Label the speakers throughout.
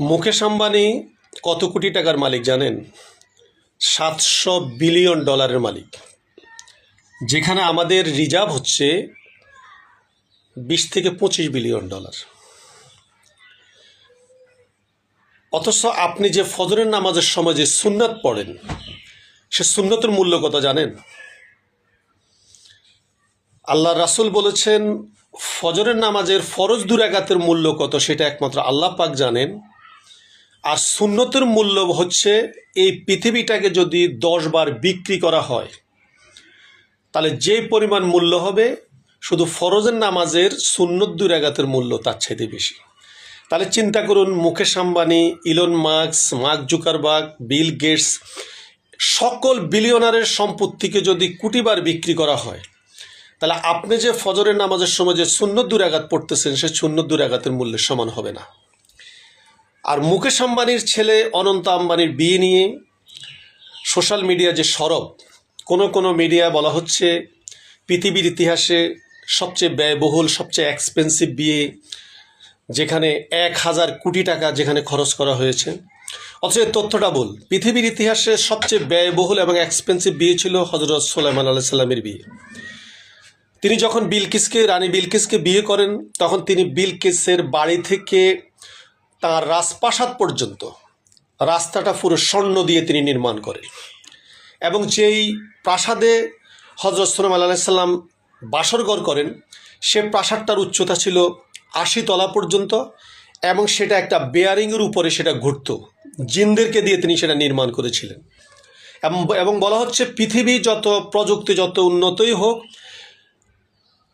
Speaker 1: মুকেশ আম্বানি কত কোটি টাকার মালিক জানেন? সাতশো বিলিয়ন ডলারের মালিক। যেখানে আমাদের রিজার্ভ হচ্ছে বিশ থেকে পঁচিশ বিলিয়ন ডলার। অথচ আপনি যে ফজরের নামাজের সময় যে সুন্নাত পড়েন, সে সুন্নতের মূল্য কত জানেন? আল্লাহ রাসুল বলেছেন, ফজরের নামাজের ফরজ দুরাগাতের মূল্য কত সেটা একমাত্র আল্লাহ পাক জানেন। আর সুন্নতের মূল্য হচ্ছে এই পৃথিবীটাকে যদি দশ বার বিক্রি করা হয়, তাহলে যে পরিমাণ মূল্য হবে, শুধু ফরজের নামাজের সুন্নত দুরাগাতের মূল্য তার চাইতে বেশি। তাহলে চিন্তা করুন, Mukesh Ambani, Elon Musk, Mark Zuckerberg Bill Gates, সকল বিলিয়নারের সম্পত্তিকে যদি কুটিবার বিক্রি করা হয়, তাহলে আপনি যে ফজরের নামাজের সময় যে সুন্নত দুরাঘাত পড়তেছেন, সে সুন্নত দুরাঘাতের মূল্যের সমান হবে না। আর মুকেশ আম্বানির ছেলে অনন্ত আম্বানির বিয়ে নিয়ে সোশ্যাল মিডিয়া যে সরব, কোনো কোনো মিডিয়া বলা হচ্ছে পৃথিবীর ইতিহাসে সবচেয়ে ব্যয়বহুল, সবচেয়ে এক্সপেন্সিভ বিয়ে, যেখানে এক হাজার কোটি টাকা যেখানে খরচ করা হয়েছে। অথচ তথ্যটা বল, পৃথিবীর ইতিহাসে সবচেয়ে ব্যয়বহুল এবং এক্সপেন্সিভ বিয়ে ছিল হজরত সোলাইমান আল্লাহ সাল্লামের বিয়ে। তিনি যখন বিলকিসকে, রানী বিলকিসকে বিয়ে করেন, তখন তিনি বিলকিসের বাড়ি থেকে তার রাজপ্রাসাদ পর্যন্ত রাস্তাটা পুরো স্বর্ণ দিয়ে তিনি নির্মাণ করেন। এবং যেই প্রাসাদে হজরত সোলাম আল্লাহ সাল্লাম বাসরঘর করেন, সে প্রাসাদটার উচ্চতা ছিল আশি তলা পর্যন্ত এবং সেটা একটা বেয়ারিংয়ের উপরে সেটা ঘুরত। জিনদেরকে দিয়ে তিনি সেটা নির্মাণ করেছিলেন। এবং বলা হচ্ছে পৃথিবী যত প্রযুক্তি যত উন্নতই হোক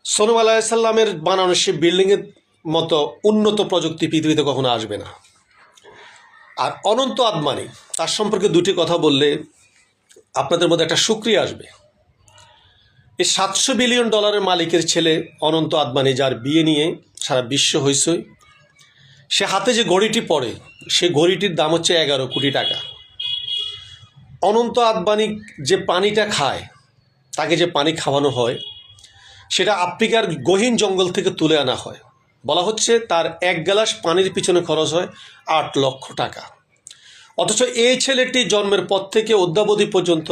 Speaker 1: সোনম আলাহিসাল্লামের বানানো সে বিল্ডিংয়ের মতো উন্নত প্রযুক্তি পৃথিবীতে কখনো আসবে না। আর অনন্ত আদমানি তার সম্পর্কে দুটি কথা বললে আপনাদের মধ্যে একটা সুক্রিয়া আসবে। এই সাতশো বিলিয়ন ডলারের মালিকের ছেলে অনন্ত আদমানি যার বিয়ে নিয়ে সারা বিশ্ব হইসই সে হাতে যে ঘড়িটি পড়ে, সে ঘড়িটির দাম হচ্ছে এগারো কোটি টাকা। অনন্ত আদবানি যে পানিটা খায়, তাকে যে পানি খাওয়ানো হয়, সেটা আফ্রিকার গহীন জঙ্গল থেকে তুলে আনা হয়। বলা হচ্ছে তার এক গ্লাস পানির পিছনে খরচ হয় আট লক্ষ টাকা। অথচ এই ছেলেটি জন্মের পর থেকে অদ্যাবধি পর্যন্ত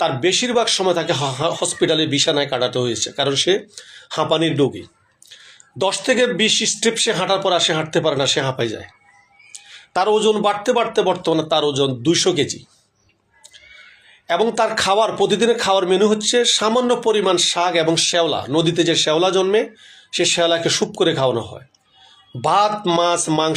Speaker 1: তার বেশিরভাগ সময় তাকে হসপিটালে বিছানায় কাটাতে হয়েছে, কারণ সে হাঁপানির রোগী। দশ থেকে বিশ স্টেপ সে হাঁটার পর আর সে হাঁটতে পারে না, সে হাঁপাই যায়। তার ওজন বাড়তে বাড়তে বর্তমানে তার ওজন দুশো কেজি। এবং তার খাওয়ার, প্রতিদিনের খাওয়ার মেনু হচ্ছে সামান্য পরিমাণ শাক এবং শ্যাওলা। নদীতে যে শ্যাওলা জন্মে সে শ্যালাকে স্যুপ করে খাওয়ানো হয়। ভাত মাছ মাংস